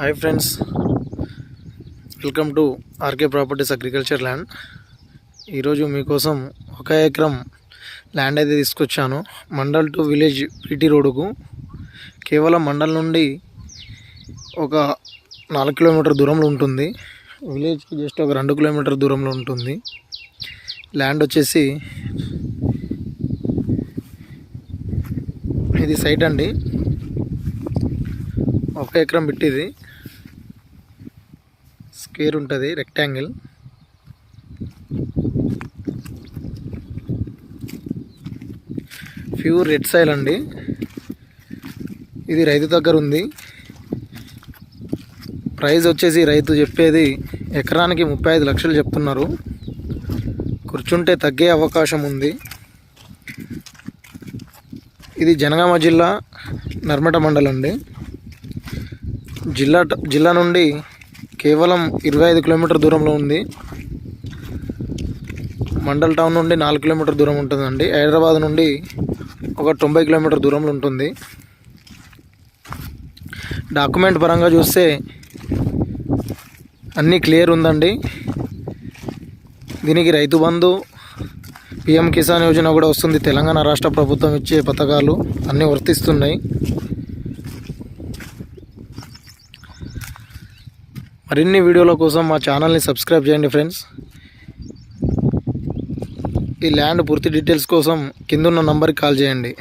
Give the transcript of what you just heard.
Hi friends. Welcome to RK properties agriculture land. ఈరోజు మీకోసం ఒక ఎకరం ల్యాండ్ అయితే తీసుకొచ్చాను. మండల్ టు విలేజ్ పీటీ రోడ్డుకు. కేవలం మండల్ నుండి ఒక నాలుగు కిలోమీటర్ దూరంలో ఉంటుంది. విలేజ్కి జస్ట్ ఒక రెండు కిలోమీటర్ దూరంలో ఉంటుంది. ల్యాండ్ వచ్చేసి ఇది సైట్ అండి. ఒక ఎకరం పెట్టిది స్క్వేర్ ఉంటుంది రెక్టాంగిల్ ప్యూర్ రెడ్ సైల్ అండి. ఇది రైతు దగ్గర ఉంది. ప్రైస్ వచ్చేసి రైతు చెప్పేది ఎకరానికి ముప్పై ఐదు లక్షలు చెప్తున్నారు. కూర్చుంటే తగ్గే అవకాశం ఉంది. ఇది జనగామ జిల్లా నర్మట మండలం అండి. జిల్లా జిల్లా నుండి కేవలం ఇరవై ఐదు కిలోమీటర్ దూరంలో ఉంది. మండల్ టౌన్ నుండి నాలుగు కిలోమీటర్ దూరం ఉంటుందండి. హైదరాబాద్ నుండి ఒక తొంభై కిలోమీటర్ దూరంలో ఉంటుంది. డాక్యుమెంట్ పరంగా చూస్తే అన్నీ క్లియర్ ఉందండి. దీనికి రైతు బంధు పిఎం కిసాన్ యోజన కూడా వస్తుంది. తెలంగాణ రాష్ట్ర ప్రభుత్వం ఇచ్చే పథకాలు అన్నీ వర్తిస్తున్నాయి. మరిన్ని వీడియోల కోసం మా ఛానల్ని సబ్స్క్రైబ్ చేయండి ఫ్రెండ్స్ ఈ ల్యాండ్ పూర్తి డీటెయిల్స్ కోసం కిందున్న నంబర్కి కాల్ చేయండి.